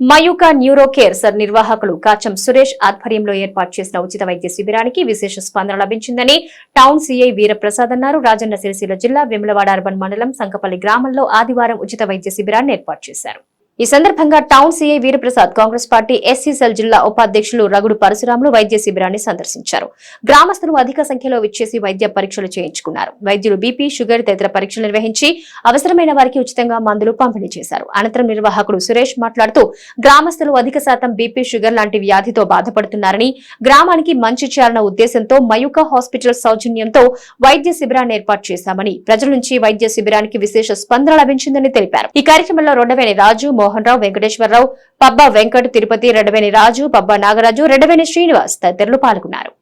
Mayuka neuro care sir నిర్వాహకులు కాచం సురేష్ ఆధ్వర్యంలో ఏర్పాటు చేసిన ఉచిత వైద్య శిబిరానికి విశేష స్పందన లభించిందని టౌన్ సీఐ వీరప్రసాద్ అన్నారు. రాజన్న సిరిసిల్ల జిల్లా విమలవాడ అర్బన్ మండలం సంకపల్లి గ్రామంలో ఆదివారం ఉచిత వైద్య శిబిరాన్ని ఏర్పాటు చేశారు. ఈ సందర్భంగా town CI Veeraprasad Congress party SC cell జిల్లా ఉపాధ్యక్షులు రగుడు పరశురాములు వైద్య శిబిరాన్ని సందర్శించారు. గ్రామస్తులు అధిక సంఖ్యలో విచ్చేసి వైద్య పరీక్షలు చేయించుకున్నారు. వైద్యులు బీపీ షుగర్ తదితర పరీక్షలు నిర్వహించి అవసరమైన వారికి ఉచితంగా మందులు పంపిణీ చేశారు. అనంతరం నిర్వాహకుడు సురేష్ మాట్లాడుతూ గ్రామస్తులు అధిక శాతం బీపీ షుగర్ లాంటి వ్యాధితో బాధపడుతున్నారని గ్రామానికి మంచి చేయాలన్న ఉద్దేశంతో మయూక హాస్పిటల్ సౌజన్యంతో వైద్య శిబిరాన్ని ఏర్పాటు చేశామని ప్రజల నుంచి వైద్య శిబిరానికి విశేష స్పందన లభించిందని తెలిపారు. ఈ కార్యక్రమంలో రెండవైన రాజు మోహన్ రావు వెంకటేశ్వరరావు పబ్బా వెంకట్ తిరుపతి రెడవేని రాజు పబ్బా నాగరాజు రెడవేని శ్రీనివాస్ తదితరులు పాల్గొన్నారు.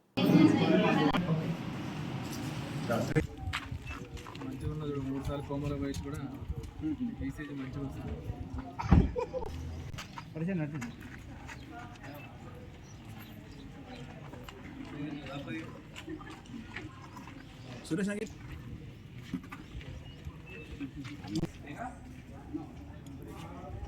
సురేష్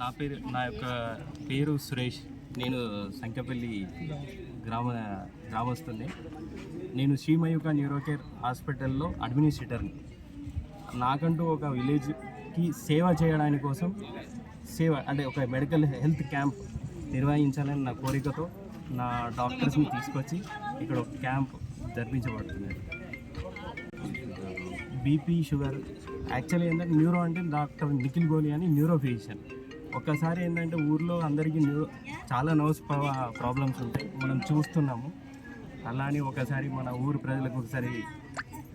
నా పేరు నా యొక్క పేరు సురేష్. నేను సంఖ్యపల్లి గ్రామ గ్రామస్తుంది నేను శ్రీమయూక న్యూరోకేర్ హాస్పిటల్లో అడ్మినిస్ట్రేటర్ని. నాకంటూ ఒక విలేజ్కి సేవ చేయడానికి కోసం సేవ అంటే ఒక మెడికల్ హెల్త్ క్యాంప్ నిర్వహించాలని నా కోరికతో నా డాక్టర్స్ని తీసుకొచ్చి ఇక్కడ ఒక క్యాంప్ జరిపించబడుతుంది. బీపీ షుగర్ యాక్చువల్లీ ఏంటంటే న్యూరో అంటే డాక్టర్ నిఖిల్ గోలి అని న్యూరో ఫిజిషియన్. ఒక్కసారి ఏంటంటే ఊర్లో అందరికీ న్యూరో చాలా నోస్ ప్రాబ్లమ్స్ ఉంటాయి. మనం చూస్తున్నాము. అలానే ఒకసారి మన ఊరు ప్రజలకు ఒకసారి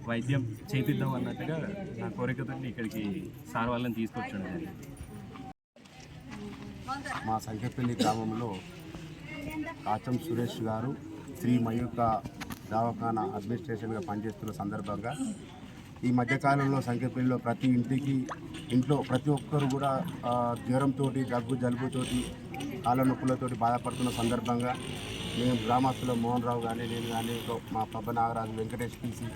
వైద్యం చేపిద్దాం అన్నట్టుగా నా కోరికతో ఇక్కడికి సార్ వాళ్ళని తీసుకొచ్చాను మా సంఖ్యపల్లి గ్రామంలో కాచం సురేష్ గారు శ్రీ మయూక దవాఖానా అడ్మినిస్ట్రేషన్గా పనిచేస్తున్న సందర్భంగా ఈ మధ్యకాలంలో సంఖ్యపల్లిలో ప్రతి ఇంటికి ఇంట్లో ప్రతి ఒక్కరు కూడా జ్వరంతో దగ్గు జలుబుతోటి కాళ్ళ నొప్పులతోటి బాధపడుతున్న సందర్భంగా మేము గ్రామస్తులు మోహన్ రావు కానీ నేను కానీ మా పబ్బ నాగరాజు వెంకటేష్ పిసి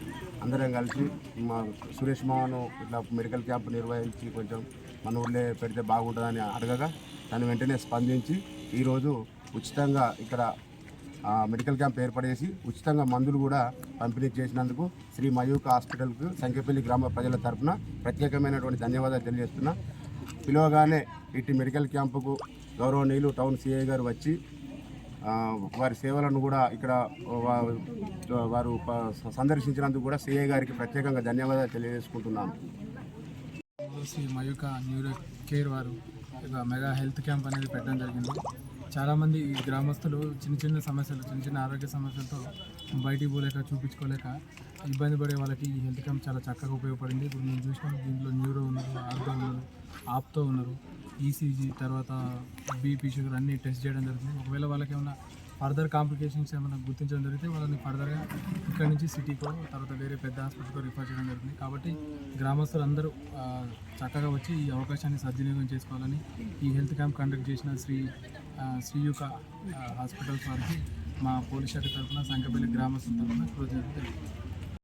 అందరం కలిసి మా సురేష్ మోహన్ ఇట్లా మెడికల్ క్యాంప్ నిర్వహించి కొంచెం మన ఊళ్ళో పెడితే బాగుంటుందని అడగగా తను వెంటనే స్పందించి ఈరోజు ఉచితంగా ఇక్కడ మెడికల్ క్యాంప్ ఏర్పడేసి ఉచితంగా మందులు కూడా పంపిణీ చేసినందుకు శ్రీ మయూక హాస్పిటల్కు సంఖ్యపల్లి గ్రామ ప్రజల తరపున ప్రత్యేకమైనటువంటి ధన్యవాదాలు తెలియజేస్తున్నా. పిలవగానే ఇటు మెడికల్ క్యాంపుకు గౌరవనీయులు టౌన్ సిఐ గారు వచ్చి వారి సేవలను కూడా ఇక్కడ వారు సందర్శించినందుకు కూడా సిఐ గారికి ప్రత్యేకంగా ధన్యవాదాలు తెలియజేసుకుంటున్నాను. శ్రీ మయూక న్యూరో కేర్ వారు మెగా హెల్త్ క్యాంప్ అనేది పెట్టడం జరిగింది. చాలామంది ఈ గ్రామస్తులు చిన్న చిన్న సమస్యలు చిన్న చిన్న ఆరోగ్య సమస్యలతో బయటికి పోలేక చూపించుకోలేక ఇబ్బంది పడే వాళ్ళకి ఈ హెల్త్ క్యాంప్ చాలా చక్కగా ఉపయోగపడింది. ఇప్పుడు మేము చూసినాం దీంట్లో న్యూరో ఉన్నారు ఆర్థో ఉన్నారు ఆప్తో ఉన్నారు ఈసీజీ తర్వాత బీపీ షుగర్ అన్ని టెస్ట్ చేయడం జరుగుతుంది. ఒకవేళ వాళ్ళకి ఏమైనా ఫర్దర్ కాంప్లికేషన్స్ ఏమైనా గుర్తించడం జరిగితే వాళ్ళని ఫర్దర్గా ఇక్కడ నుంచి సిటీకో తర్వాత వేరే పెద్ద హాస్పిటల్కో రిఫర్ చేయడం జరుగుతుంది. కాబట్టి గ్రామస్తులందరూ చక్కగా వచ్చి ఈ అవకాశాన్ని సద్వినియోగం చేసుకోవాలని ఈ హెల్త్ క్యాంప్ కండక్ట్ చేసిన శ్రీ శ్రీయుక హాస్పిటల్ హాస్పిటల్స్ వారికి మా పోలీస్ శాఖ తరఫున సంకపల్లి గ్రామస్తుల తరఫున కృతజ్ఞతలు